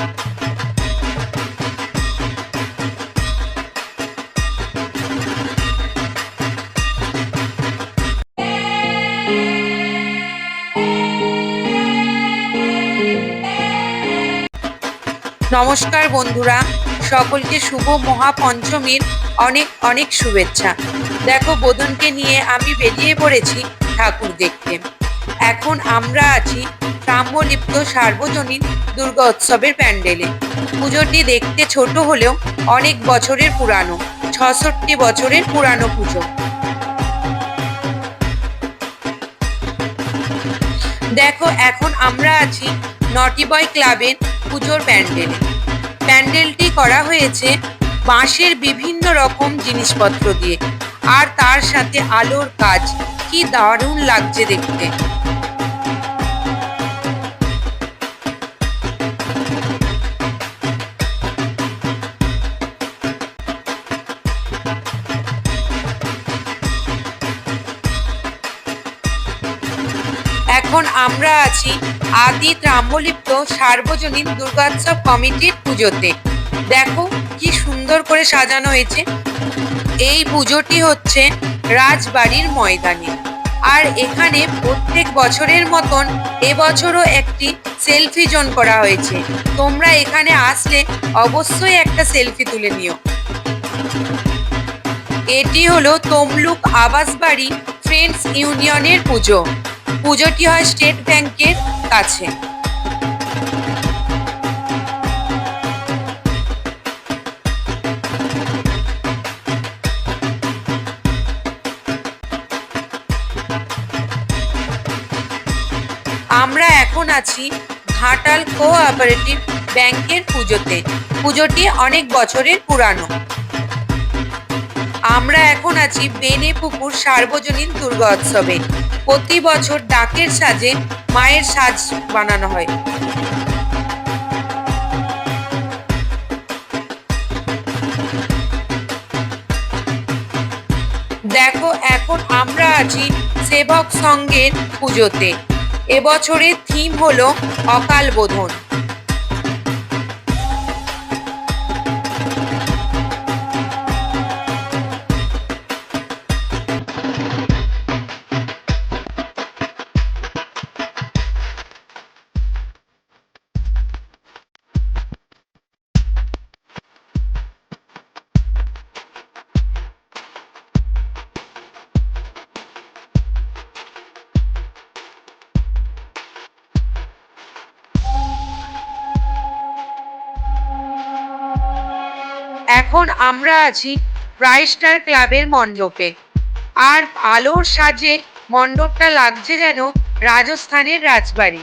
নমস্কার বন্ধুরা, সকলকে শুভ মহাপঞ্চমীর অনেক অনেক শুভেচ্ছা। দেখো বোধনকে নিয়ে আমি বেরিয়ে পড়েছি ঠাকুর দেখতে। এখন আমরা আছি ব্রাহ্মলিপ্ত সার্বজনীন দুর্গা উৎসবের প্যান্ডেলে। পুজোটি দেখতে ছোট হলেও অনেক বছরের পুরানো, ছষট্টি বছরের পুরানো পুজো। দেখো, এখন আমরা আছি নটি বয় ক্লাবের পুজোর প্যান্ডেলে। প্যান্ডেলটি করা হয়েছে বাঁশের বিভিন্ন রকম জিনিসপত্র দিয়ে। আর তার সাথে আলোর কাজ। কি দারুণ লাগছে দেখতে। এখন আমরা আছি আদি ত্রাম্বলিপ্ত সার্বজনীন দুর্গোৎসব কমিটির পুজোতে। দেখো কি সুন্দর করে সাজানো হয়েছে। এই পুজোটি হচ্ছে রাজবাড়ির ময়দানে। আর এখানে প্রত্যেক বছরের মতন এবছরও একটি সেলফি জোন করা হয়েছে। তোমরা এখানে আসলে অবশ্যই একটা সেলফি তুলে নিও। এটি হলো তমলুক আবাসবাড়ি ফ্রেন্ডস ইউনিয়নের পুজো। পুজোটি হয় স্টেট ব্যাংকের কাছে। আমরা এখন আছি ঘাটাল কোঅপারেটিভ ব্যাংকের পুজোতে। পুজোটি অনেক বছরের পুরানো। আমরা এখন আছি বেনেপুকুর সার্বজনীন দুর্গা উৎসবে প্রতি বছর ডাকের সাজে মায়ের সাজ বানানো হয়। দেখো, এখন আমরা আছি সেবক সঙ্গের পুজোতে। এবছরের থিম হলো অকাল বোধন। এখন আমরা আছি প্রাইস্টার ক্লাবের মণ্ডপে। আর আলোর সাজে মণ্ডপটা লাগছে যেন রাজস্থানের রাজবাড়ি।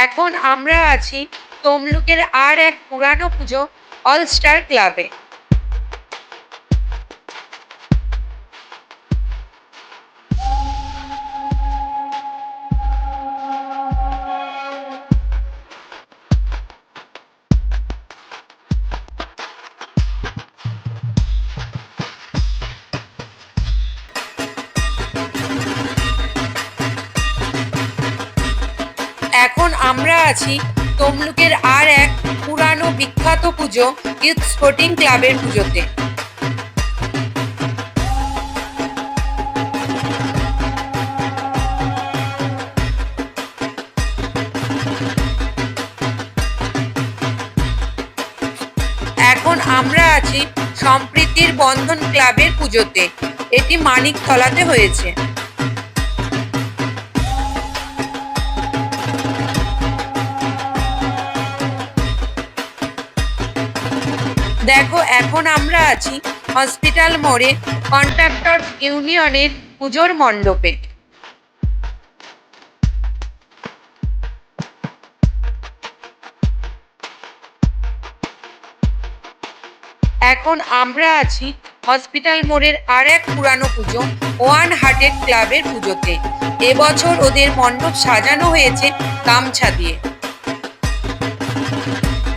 এখন আমরা আছি তমলুকের আর এক পুরানো পুজো অল স্টার ক্লাবে এখন আমরা আছি তমলুকের আর এক পুরানো বিখ্যাত পুজো ইউথ স্পোর্টিং ক্লাবের পুজোতে। এখন আমরা আছি সম্প্রীতির বন্ধন ক্লাবের পুজোতে। এটি মানিকতলাতে হয়েছে। দেখো, এখন আমরা আছি হসপিটাল মোড়ে কন্ট্রাক্টর ইউনিয়নের পুজোর মণ্ডপে। এখন আমরা আছি হসপিটাল মোড়ের আর এক পুরানো পুজো, ওয়ান হার্টেড ক্লাবের পুজোতে। এবছর ওদের মণ্ডপ সাজানো হয়েছে গামছা দিয়ে।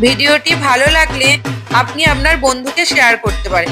ভিডিওটি ভালো লাগলে আপনি আপনার বন্ধুকে শেয়ার করতে পারেন।